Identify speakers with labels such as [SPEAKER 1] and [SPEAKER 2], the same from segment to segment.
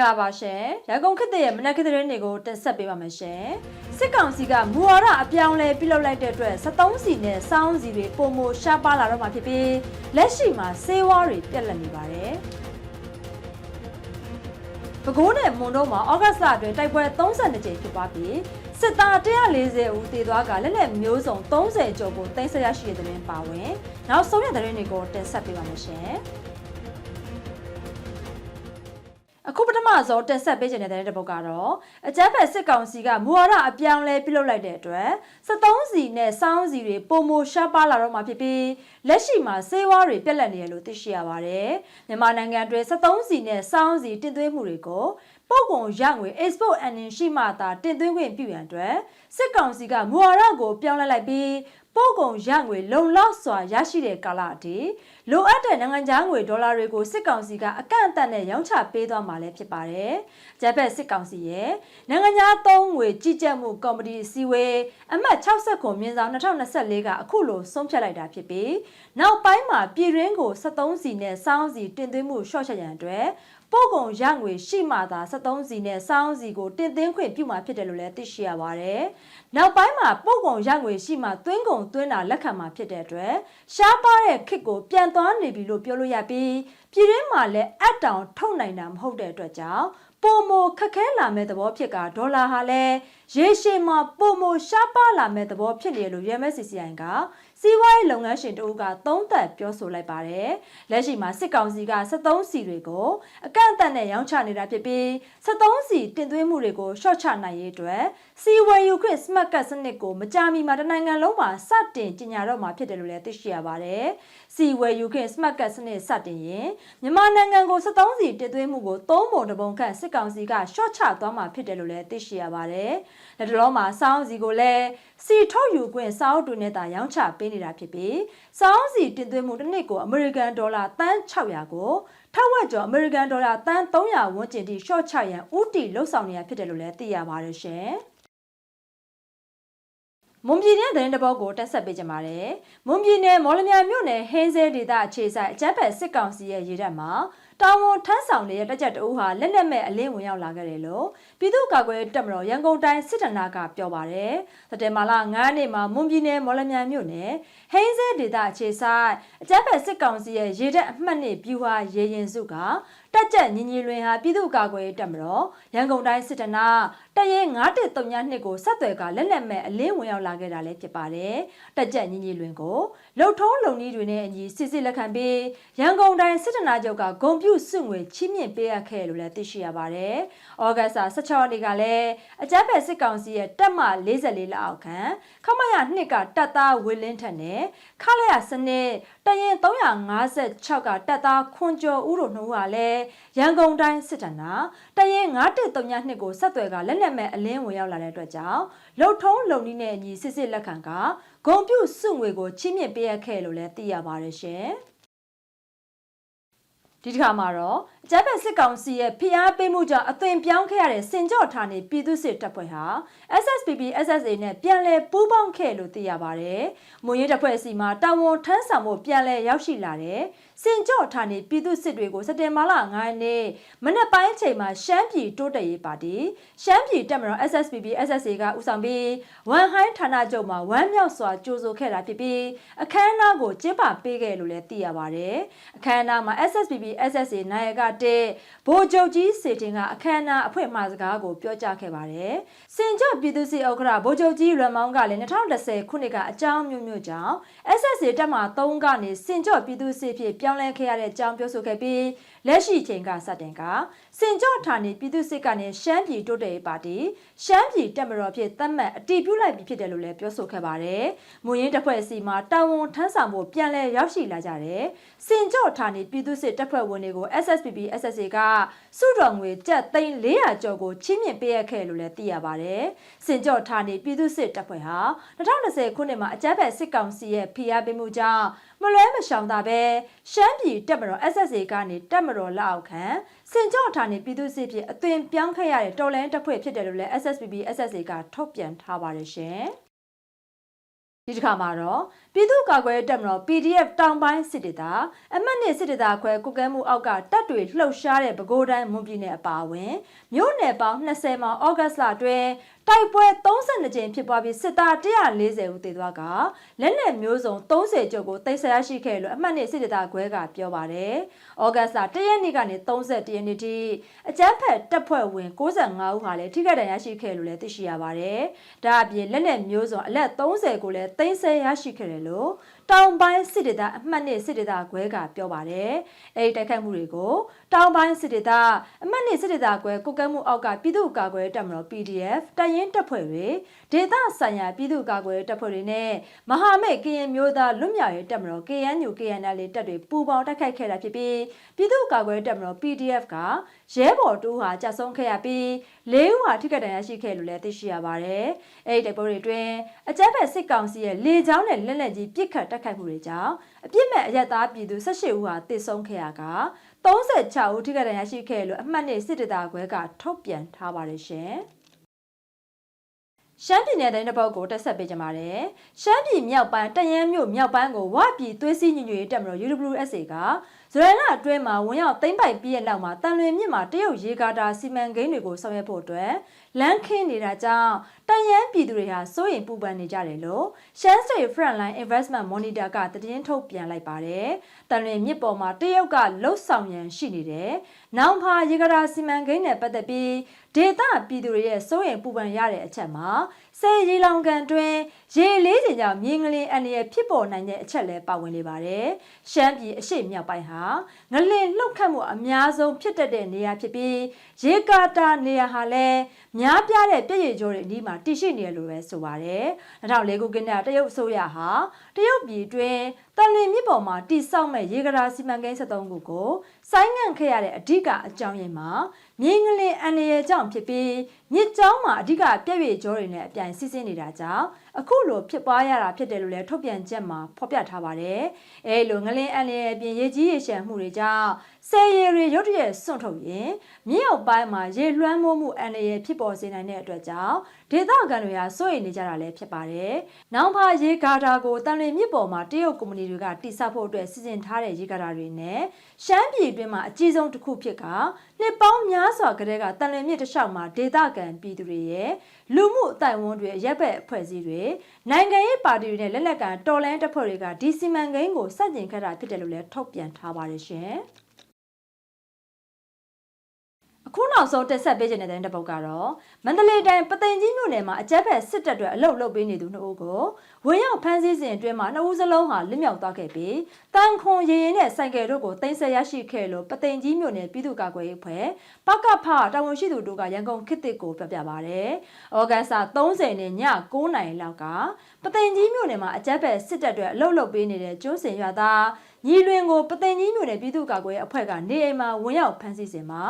[SPEAKER 1] ္ဂလာပါရှင်ရန်ကုန်ခေတ်သစ်ရဲ့မနက်ခင်းသတင်းတွေကိုတင်ဆက်ပေးပါမယ်ရှင်စစ်ကောင်စီကမူဝါဒအပြောင်းလဲပြုလုပ်လိုက်တဲ့အတွက်73စီနဲ့စောင်းစီတွေပုံမရှားပါလာတော့မှာဖြစ်ပြီးလက်ရှိမှာစေဝါတွေပြက်လက်နေပါတယ်ပဲခူးနဲ့မွန်တို့မှာဩဂတ်စ်လအတွင်းတိုက်ပွဲ32ကြိမ်ဖြစ်ပွားပြီးစစ်သား140ဦးသေသွားကလက်လက်မျိုးစုံ30ကျော်ကိုတင်ဆက်ရရှိတဲ့သတင်းပါဝင်နောက်ဆုံးရသတင်းတွေကိုတင်ဆက်ပေးပါမယ်ရှင် အခုပထမဆုံးတက်ဆက်ပေးခြင်းတဲ့တဲ့တစ်ပုဒ်ကတော့အကြမ်းဖက်စစ်ကောင်စီကမူဝါဒအပြောင်းလဲပြုလုပ်လိုက်တဲ့အတွက်73စီနဲ့စောင်းစီတွေပုံမရှားပါလာတော့မှာဖြစ်ပြီးလက်ရှိမှာစေဝါတွေပြက်လက်နေရလို့သိရှိရပါတယ်မြန်မာနိုင်ငံအတွင်း73စီနဲ့စောင်းစီတင်သွင်းမှုတွေကိုပုတ်ကုန်ရငွေ export earning ရှိမှသာတင်သွင်းခွင့်ပြုရန်အတွက်စစ်ကောင်စီကမူဝါဒကိုပြောင်းလဲလိုက်ပြီး ပို့ကုန်ရငွေလုံလောက်စွာရရှိတဲ့ကာလအထိလိုအပ်တဲ့နိုင်ငံခြားငွေဒေါ်လာတွေကိုစစ်ကောင်စီကအကန့်အသတ်နဲ့ရောင်းချပေးသွားမှာလည်းဖြစ်ပါတယ်။ဂျပန်စစ်ကောင်စီရဲ့နိုင်ငံခြားသုံးငွေကြီးကြပ်မှုကော်မတီအစည်းအဝေးအမှတ်60ခုမြင်းဆောင်2024ကအခုလိုဆုံးဖြတ်လိုက်တာဖြစ်ပြီးနောက်ပိုင်းမှာပြည်ရင်းကို73စီနဲ့စောင်းစီတင်သွင်းမှုရှော့ချရန်အတွက် ပို့ကုန်ရငွေရှိမှသာ73စီနဲ့စောင်းစီကိုတင်သွင်းခွင့်ပြုမှာဖြစ်တယ်လို့လည်းသိရှိရပါတယ်။နောက်ပိုင်းမှာပို့ကုန်ရငွေရှိမှသွင်းကုန်သွင်းတာလက်ခံမှာဖြစ်တဲ့အတွက်ရှားပါတဲ့ခစ်ကိုပြန်သွားနေပြီလို့ပြောလို့ရပြီးပြည်ရင်းမှာလည်းအတောင်ထုတ်နိုင်တာမဟုတ်တဲ့အတွက်ကြောင့်ပိုမိုခက်ခဲလာမဲ့သဘောဖြစ်ကဒေါ်လာဟာလည်းရေရှည်မှာပိုမိုရှားပါလာမဲ့သဘောဖြစ်နေလို့ UMSCCI က စီးပွားရေးလုပ်ငန်းရှင်တို့ကသုံးသက်ပြောဆိုလိုက်ပါတယ်။လက်ရှိမှာစစ်ကောင်စီက73စီတွေကိုအကန့်အသတ်နဲ့ရောင်းချနေတာဖြစ်ပြီး73စီတင်သွင်းမှုတွေကိုရှော့ချနိုင်ရေးအတွက်စီဝယ်ယူခွင့် smart card စနစ်ကိုမကြာမီမှာတနိုင်ငံလုံးမှာစတင်ကြီးညာတော့မှာဖြစ်တယ်လို့လည်းသိရှိရပါတယ်။စီဝယ်ယူခွင့် smart card စနစ်စတင်ရင်မြန်မာနိုင်ငံကို73စီတင်သွင်းမှုကိုသုံးပုံတစ်ပုံခန့်စစ်ကောင်စီကရှော့ချသွားမှာဖြစ်တယ်လို့လည်းသိရှိရပါတယ်။လက်တလုံးမှာစောင်းစီကိုလည်းစီထုတ်ယူခွင့်စာအုပ်တွေနဲ့တာရောင်းချပေးနေတာဖြစ်ပြီးစောင်းစီတင်သွင်းမှုတစ်နှစ်ကိုအမေရိကန်ဒေါ်လာတန်း600ကိုထောက်ဝက်ကျော်အမေရိကန်ဒေါ်လာတန်း300ဝန်းကျင်ထိရှော့ချရန်ဥတီလှုပ်ဆောင်နေရဖြစ်တယ်လို့လည်းသိရပါတယ်ရှင်။ မွန်ပြည်နယ်သတင်းတပုတ်ကိုတက်ဆက်ပေးကြပါမယ်။မွန်ပြည်နယ်မော်လမြိုင်မြို့နယ်ဟင်းစဲဒေသအခြေဆိုင်အကြမ်းဖက်စစ်ကောင်စီရဲ့ရေတပ်မှာ တာဝန်ထမ်းဆောင်နေတဲ့တက်ကြက်တအူးဟာလက်နက်မဲ့အလင်းဝင်ရောက်လာခဲ့တယ်လို့ပြည်သူ့ကာကွယ်တပ်မတော်ရန်ကုန်တိုင်းစစ်တပ်နာကပြောပါတယ်။စက်တင်ဘာလ9ရက်နေ့မှာမွန်ပြည်နယ်မော်လမြိုင်မြို့နယ်ဟင်းစဲဒေသအခြေဆိုင်အကြမ်းဖက်စစ်ကောင်စီရဲ့ရေတပ်အမှတ်နှစ်ပြူဟာရေရင်စုကတက်ကြက်ညီညီလွင်ဟာပြည်သူ့ကာကွယ်တပ်မတော်ရန်ကုန်တိုင်းစစ်တနာတရဲ9132ကိုဆက်သွယ်ကလက်လက်မဲ့အလင်းဝင်ရောက်လာခဲ့တာလည်းဖြစ်ပါတယ်။တက်ကြက်ညီညီလွင်ကိုလှုပ်ထုံးလုံနည်းတွေနဲ့အညီစစ်စစ်လက်ခံပြီးရန်ကုန်တိုင်းစစ်တနာချုပ်ကဂုံပြူစွငွေချီးမြှင့်ပေးရခဲ့လို့လည်းသိရှိရပါတယ်။ဩဂတ်စ်16ရက်နေ့ကလည်းအကြမ်းဖက်စစ်ကောင်စီရဲ့တပ်မ44လက်အောက်ခံခမရ2ကတပ်သားဝင်းလင်းထက်နဲ့ခလရစနစ်တရင်356ကတပ်သားခွန်ကျော်ဦးတို့နှုတ်ဟာလည်းရန်ကုန်တိုင်းစစ်တပ်နာတရင်9132ကိုဆက်သွယ်ကလက်လက်မဲ့အလင်းဝင်ရောက်လာတဲ့အတွက်ကြောင့်လှုပ်ထုံးလုံနီးနဲ့အညီစစ်စစ်လက်ခံကဂုံပြုစွငွေကိုချီးမြှင့်ပေးရခဲ့လို့လည်းသိရပါတယ်ရှင်။ ဒီတစ်ခါမှာတော့အကြမ်းဖက်စစ်ကောင်စီရဲ့ဖိအားပေးမှုကြောင့်အသွင်ပြောင်းခဲ့ရတဲ့စင်ကြော့ဌာနေပြည်သူစစ်တပ်ဖွဲ့ဟာ SSPP SSA နဲ့ပြန်လည်ပူးပေါင်းခဲ့လို့သိရပါတယ်။မွန်ရဲတပ်ဖွဲ့စီမှာတာဝန်ထမ်းဆောင်မှုပြန်လည်ရောက်ရှိလာတဲ့ စင်ကြော့ဌာနေပြည်သူစစ်တွေကိုစက်တင်ဘာလ9ရက်နေ့မနက်ပိုင်းချိန်မှာရှမ်းပြည်တိုးတက်ရေးပါတီရှမ်းပြည်တပ်မတော် SSPP SSA ကဦးဆောင်ပြီးဝန်ဟိုင်းဌာနချုပ်မှာဝမ်းမြောက်စွာကြိုဆိုခဲ့တာဖြစ်ပြီးအခမ်းအနားကိုကျင်းပပေးခဲ့လို့လည်းသိရပါတယ်။အခမ်းအနားမှာ SSPP SSA နိုင်ရကတဲ့ဗိုလ်ချုပ်ကြီးစေတင်ကအခမ်းအနားအဖွင့်မှာစကားကိုပြောကြားခဲ့ပါတယ်။စင်ကြော့ပြည်သူစစ်ဥက္ကဋ္ဌဗိုလ်ချုပ်ကြီးရမောင်းကလည်း2010ခုနှစ်ကအကြောင်းမျိုးမျိုးကြောင့် SSA တပ်မှ3ကနေစင်ကြော့ပြည်သူစစ်ဖြစ်ပြောင်းလဲခဲ့ရတဲ့အကြောင်းပြောဆိုခဲ့ပြီးလက်ရှိချိန်ကစတင်ကစင်ကြော့ဌာနေပြည်သူစစ်ကနေရှမ်းပြည်တိုးတက်ရေးပါတီရှမ်းပြည်တပ်မတော်ဖြစ်သတ်မှတ်အတည်ပြုလိုက်ပြီးဖြစ်တယ်လို့လည်းပြောဆိုခဲ့ပါတယ်။မွန်ရင်းတပ်ဖွဲ့စီမှာတာဝန်ထမ်းဆောင်ဖို့ပြန်လည်ရောက်ရှိလာကြတဲ့စင်ကြော့ဌာနေပြည်သူစစ်တပ်ဖွဲ့ဝင်တွေကို SSPP SSA ကစုတော်ငွေကျပ်သိန်း400ကျော်ကိုချီးမြှင့်ပေးရခဲ့လို့လည်းသိရပါတယ်။စင်ကြော့ဌာနေပြည်သူစစ်တပ်ဖွဲ့ဟာ2020ခုနှစ်မှာအကြမ်းဖက်စစ်ကောင်စီရဲ့ဖိအားပေးမှုကြောင့် မလွဲမရှောင်တာပဲရှမ်းပြည်တပ်မတော် SSA ကနေတပ်မတော်လက်အောက်ခံစင်ကြော့ဌာနေပြည်သူစစ်ဖြစ်အသွင်ပြောင်းခဲ့ရတဲ့တော်လန်တပ်ဖွဲ့ဖြစ်တယ်လို့လည်း SSPB SSA ကထုတ်ပြန်ထားပါတယ်ရှင်။ဒီတစ်ခါမှာတော့ပြည်သူ့ကာကွယ်ရေးတပ်မတော် PDF တောင်ပိုင်းစစ်ဒေသအမှတ်နှစ်စစ်ဒေသခွဲကုကဲမှုအောက်ကတပ်တွေလှုပ်ရှားတဲ့ပဲခူးတိုင်းမွန်ပြည်နယ်အပါအဝင်မြို့နယ်ပေါင်း20မှာဩဂတ်စ်လအတွင်းတိုက်ပွဲ32ကြိမ်ဖြစ်ပွားပြီးစစ်သား140ဦးသေသွားကလက်နက်မျိုးစုံ30ကျော်ကိုတိတ်ဆရရှိခဲ့လို့အမှတ်နှစ်စစ်ဒေသခွဲကပြောပါတယ်။ဩဂတ်စ်လ1ရက်နေ့ကနေ31ရက်နေ့ထိအကြမ်းဖက်တပ်ဖွဲ့ဝင်65ဦးဟာလည်းထိခိုက်ဒဏ်ရာရှိခဲ့လို့လည်းသိရှိရပါတယ်။ဒါအပြင်လက်နက်မျိုးစုံအလက်30ကိုလည်းတိတ်ဆရရှိခဲ့တယ်လို့တောင်ပိုင်းစစ်ဒေသအမှတ်နှစ်စစ်ဒေသခွဲကပြောပါတယ်။အဲဒီတိုက်ခိုက်မှုတွေကို တောင်ပိုင်းစစ်ဒေသအမှတ်နှစ်စစ်ဒေသခွဲကုကဲမှုအောက်ကပြည်သူ့ကာကွယ်တပ်မတော် PDF တပ်ရင်းတပ်ဖွဲ့တွေဒေသဆိုင်ရာပြည်သူ့ကာကွယ်တပ်ဖွဲ့တွေနဲ့မဟာမိတ်ကရင်မျိုးသားလွတ်မြောက်ရေးတပ်မတော် KNU KNL တပ်တွေပူးပေါင်းတိုက်ခိုက်ခဲ့တာဖြစ်ပြီးပြည်သူ့ကာကွယ်တပ်မတော် PDF ကရဲဘော်တူဟာကြာဆုံးခဲ့ရပြီး၄ဦးဟာထိခိုက်ဒဏ်ရာရှိခဲ့လို့လည်းသိရှိရပါတယ်။အဲဒီတိုက်ပွဲတွေအတွင်းအကြမ်းဖက်စစ်ကောင်စီရဲ့လေကြောင်းနဲ့လက်နက်ကြီးပစ်ခတ်တိုက်ခိုက်မှုတွေကြောင့်အပြစ်မဲ့အရက်သားပြည်သူ18ဦးဟာသေဆုံးခဲ့ရက 36ဦးထိခိုက်ဒဏ်ရာရှိခဲ့လို့အမှတ်နဲ့စစ်တပ်ခွဲကထုတ်ပြန်ထားပါတယ်ရှင်။ရှမ်းပြည်နယ်တိုင်းတစ်ပုတ်ကိုတက်ဆက်ပေးကြပါမယ်။ရှမ်းပြည်မြောက်ပိုင်းတရန်မြို့မြောက်ပိုင်းကိုဝပြည်သွေးစည်းညီညွတ်ရေးတပ်မတော် UWSA ကဇူလိုင်လအတွင်းမှာဝင်ရောက်သိမ်းပိုက်ပြီးတဲ့နောက်မှာတန်လွင်မြစ်မှာတရုတ်ရေကာတာစီမံကိန်းတွေကိုဆောင်ရွက်ဖို့အတွက်လမ်းခင်းနေတာကြောင့်တန်ရန်ပြည်သူတွေဟာစိုးရိမ်ပူပန်နေကြတယ်လို့ရှမ်း State Frontline Investment Monitor ကသတင်းထုတ်ပြန်လိုက်ပါတယ်။တန်လွင်မြစ်ပေါ်မှာတရုတ်ကလှုပ်ဆောင်ရန်ရှိနေတယ်။နောင်ဖာရေကာတာစီမံကိန်းနဲ့ပတ်သက်ပြီးဒေသပြည်သူတွေရဲ့စိုးရိမ်ပူပန်ရတဲ့အချက်မှာ ဆယ်ရီလောင်ကန်တွင်ရေလေးချိန်ကြောင့်မြေငလင်အန္တရာယ်ဖြစ်ပေါ်နိုင်တဲ့အချက်လည်းပါဝင်နေပါတယ်။ရှမ်းပြည်အရှိမြောက်ပိုင်းဟာငလင်လှုပ်ခတ်မှုအများဆုံးဖြစ်တတ်တဲ့နေရာဖြစ်ပြီးရေကာတာနေရာဟာလည်းများပြားတဲ့ပြည့်ရည်ကြောတွေအနီးမှာတည်ရှိနေရလို့ပဲဆိုပါတယ်။2004ခုနှစ်တရုတ်အစိုးရဟာတရုတ်ပြည်တွင် တန်လင်မြစ်ပေါ်မှာတိစောက်မဲ့ရေကာတာစီမံကိန်း73ခုကိုဆိုင်းငံ့ခဲ့ရတဲ့အဓိကအကြောင်းရင်းမှာမြေငလင်အန္တရာယ်ကြောင့်ဖြစ်ပြီးမြစ်ကြောင်းမှာအဓိကပြည့်ရည်ကြောတွေနဲ့အပြိုင်စီးဆင်းနေတာကြောင့်အခုလိုဖြစ်ပွားရတာဖြစ်တယ်လို့လည်းထုတ်ပြန်ချက်မှာဖော်ပြထားပါတယ်။အဲလိုငလင်အန္တရာယ်အပြင်ရေကြီးရေရှမ်းမှုတွေကြောင့်ဆယ်ရီတွေရုတ်တရက်စွန့်ထုတ်ရင်မြေအောက်ပိုင်းမှာရေလွှမ်းမိုးမှုအန္တရာယ်ဖြစ်ပေါ်စေနိုင်တဲ့အတွက်ကြောင့်ဒေသခံတွေဟာစိုးရိမ်နေကြတာလည်းဖြစ်ပါတယ်။နောင်ဖာရေကာတာကိုတန်လျင်မြစ်ပေါ်မှာတရုတ်ကုမ္ပဏီတွေကတိစောက်ဖို့အတွက်စီစဉ်ထားတဲ့ရေကာတာတွေနဲ့ရှမ်းပြည်တွင်းမှာအကြီးဆုံးတစ်ခုဖြစ်က နှစ်ပေါင်းများစွာကတည်းကတန်လျင်မြစ်တစ်လျှောက်မှာဒေသခံပြည်သူတွေရဲ့လူမှုအတိုင်းအဝန်တွေရက်ဘက်အဖွဲ့အစည်းတွေနိုင်ငံရေးပါတီတွေနဲ့လက်လက်ကန်တော်လန်တပ်ဖွဲ့တွေကဒီစီမံကိန်းကိုစတင်ခဲ့တာဖြစ်တယ်လို့လည်းထုတ်ပြန်ထားပါတယ်ရှင်။အခုနောက်ဆုံးတက်ဆက်ပေးခြင်းတဲ့တဲ့ပုတ်ကတော့မန္တလေးတိုင်းပသိမ်ကြီးမြို့နယ်မှာအကြက်ဖက်စစ်တပ်တွေအလုတ်လုတ်ပေးနေသူနှစ်ဦးကို ဝင်ရောက်ဖမ်းဆီးစဉ်အတွင်းမှာနှစ်ဦးစလုံးဟာလစ်မြောက်သွားခဲ့ပြီးတန်ခွန်ရရင်နဲ့ဆိုင်ကယ်တို့ကိုတင်ဆက်ရရှိခဲ့လို့ပသိမ်ကြီးမြို့နယ်ပြည်သူ့ကာကွယ်ရေးအဖွဲ့ပကဖတာဝန်ရှိသူတို့ကရန်ကုန်ခေတ်တစ်ကိုပြပြပါဗျ။ဩဂတ်စ်30နဲ့ည9နာရီလောက်ကပသိမ်ကြီးမြို့နယ်မှာအကြက်ဖက်စစ်တပ်တွေအလုတ်လုတ်ပေးနေတဲ့ကျွန်းစင်ရွာသားညီလွင်ကိုပသိမ်ကြီးမြို့နယ်ပြည်သူ့ကာကွယ်ရေးအဖွဲ့ကနေအိမ်မှာဝင်ရောက်ဖမ်းဆီးစဉ်မှာ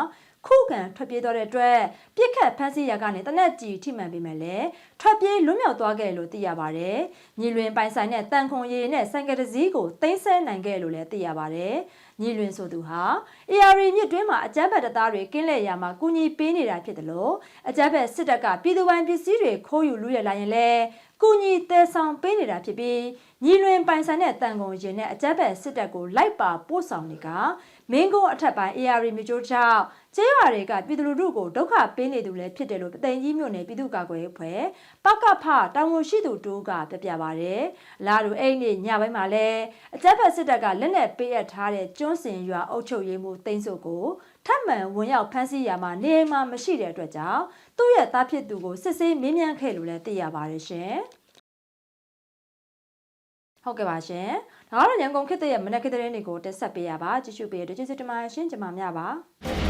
[SPEAKER 1] ခုခံထွက်ပြေးသွားတဲ့အတွက်ပြစ်ခတ်ဖမ်းဆီးရကနေတနက်ကြီးထိမှန်ပြီးမဲ့လေထွက်ပြေးလွတ်မြောက်သွားခဲ့လို့သိရပါတယ်။ညီလွင်ပိုင်ဆိုင်တဲ့တန်ခွန်ရည်နဲ့ဆိုင်ကယ်တစည်းကိုသိမ်းဆည်းနိုင်ခဲ့လို့လည်းသိရပါတယ်။ညီလွင်ဆိုသူဟာ AR မြစ်တွင်းမှာအကြမ်းဖက်တပ်သားတွေကင်းလဲရမှာကူညီပေးနေတာဖြစ်တယ်လို့အကြမ်းဖက်စစ်တပ်ကပြည်သူပိုင်ပစ္စည်းတွေခိုးယူလူရလာရင်လည်းကူညီတဲဆောင်ပေးနေတာဖြစ်ပြီးညီလွင်ပိုင်ဆိုင်တဲ့တန်ကုန်ရင်နဲ့အကြက်ဘက်စစ်တပ်ကိုလိုက်ပါပို့ဆောင်နေကမင်းကုန်းအထက်ပိုင်း AR မြို့ချိုးချော က်ကျေးရွာတွေကပြည်သူလူထုကိုဒုက္ခပေးနေသူလည်းဖြစ်တယ်လို့ပသိမ်ကြီးမြို့နယ်ပြည်သူ့ကာကွယ်ရေးဖွဲ့ပကဖတာဝန်ရှိသူတို့ကပြပြပါဗျ။လာလူအဲ့နေ့ညပိုင်းမှာလည်းအကြက်ဘက်စစ်တပ်ကလက်နက်ပေးအပ်ထားတဲ့ကျွန်းစင်ရွာအုပ်ချုပ်ရေးမှူးတိန်းစုကိုထပ်မံဝင်ရောက်ဖမ်းဆီးရမှာနေအိမ်မှာမရှိတဲ့အတွက်ကြောင့်သူ့ရဲ့သားဖြစ်သူကိုစစ်ဆေးမင်းမြန်းခဲ့လို့လည်းသိရပါတယ်ရှင်။ဟုတ်ကဲ့ပါရှင်။ဒါကတော့ရန်ကုန်ခေတ်ရဲ့မနက်ခေတ်သတင်းတွေကိုတက်ဆက်ပေးရပါကြည့်ရှုပေးရတဲ့ကျေးဇူးတင်ပါတယ်ရှင်ကျွန်မများပါ။